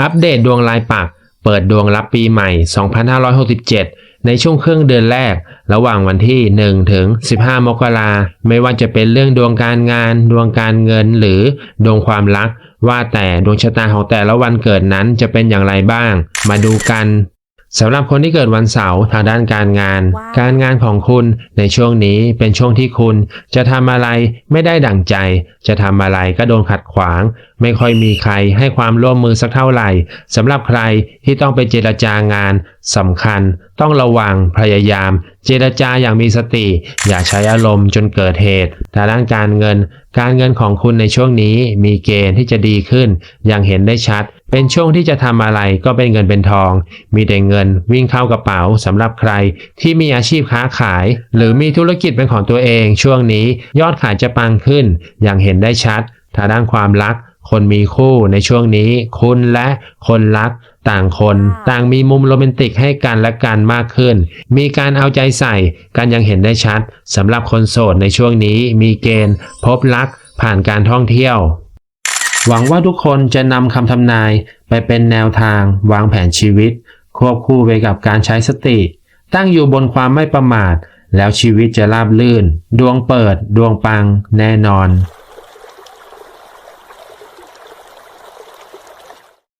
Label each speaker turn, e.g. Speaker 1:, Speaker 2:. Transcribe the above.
Speaker 1: อัปเดตดวงรายปัก เปิดดวงรับปีใหม่ 2567 ในช่วงครึ่งเดือนแรก ระหว่างวันที่ 1 ถึง 15 มกราไม่ว่าจะเป็นเรื่องดวงการงาน ดวงการเงินหรือดวงความรัก ว่าแต่ดวงชะตาของแต่ละวันเกิดนั้นจะเป็นอย่างไรบ้าง มาดูกัน สำหรับคนที่เกิดวันเสาร์ทางด้านการงาน
Speaker 2: ว้าว
Speaker 1: การงานของคุณในช่วงนี้เป็นช่วงที่คุณจะทำอะไรไม่ได้ดั่งใจ จะทำอะไรก็โดนขัดขวาง ไม่ค่อยมีใครให้ความร่วมมือสักเท่าไหร่สำหรับใครที่ต้องไปเจรจางานสำคัญ ต้องระวังพยายาม เจรจาอย่างมีสติ อย่าใช้อารมณ์จนเกิดเหตุทางด้านการเงิน การเงินของคุณในช่วงนี้มีเกณฑ์ที่จะดีขึ้น อย่างเห็นได้ชัด เป็นช่วงที่จะทำอะไรก็เป็นเงินเป็นทอง มีแต่เงินวิ่งเข้ากระเป๋าสำหรับใครที่มีอาชีพค้าขาย หรือมีธุรกิจเป็นของตัวเอง ช่วงนี้ยอดขายจะปังขึ้น อย่างเห็นได้ชัดทางด้านความรัก คนมีคู่ในช่วงนี้ คุณและคนรักต่างคน ต่างมีมุมโรแมนติกให้กันและกันมากขึ้น มีการเอาใจใส่กันอยังเห็นได้ชัดสำหรับคนโสดในช่วงนี้มีเกณฑ์ พบรักผ่านการท่องเที่ยว หวังว่าทุกคนจะนำคำทำนายไปเป็นแนวทางวางแผนชีวิต ควบคู่ไปกับการใช้สติ ตั้งอยู่บนความไม่ประมาท แล้วชีวิตจะราบลื่น ดวงเปิด ดวงปัง แน่นอน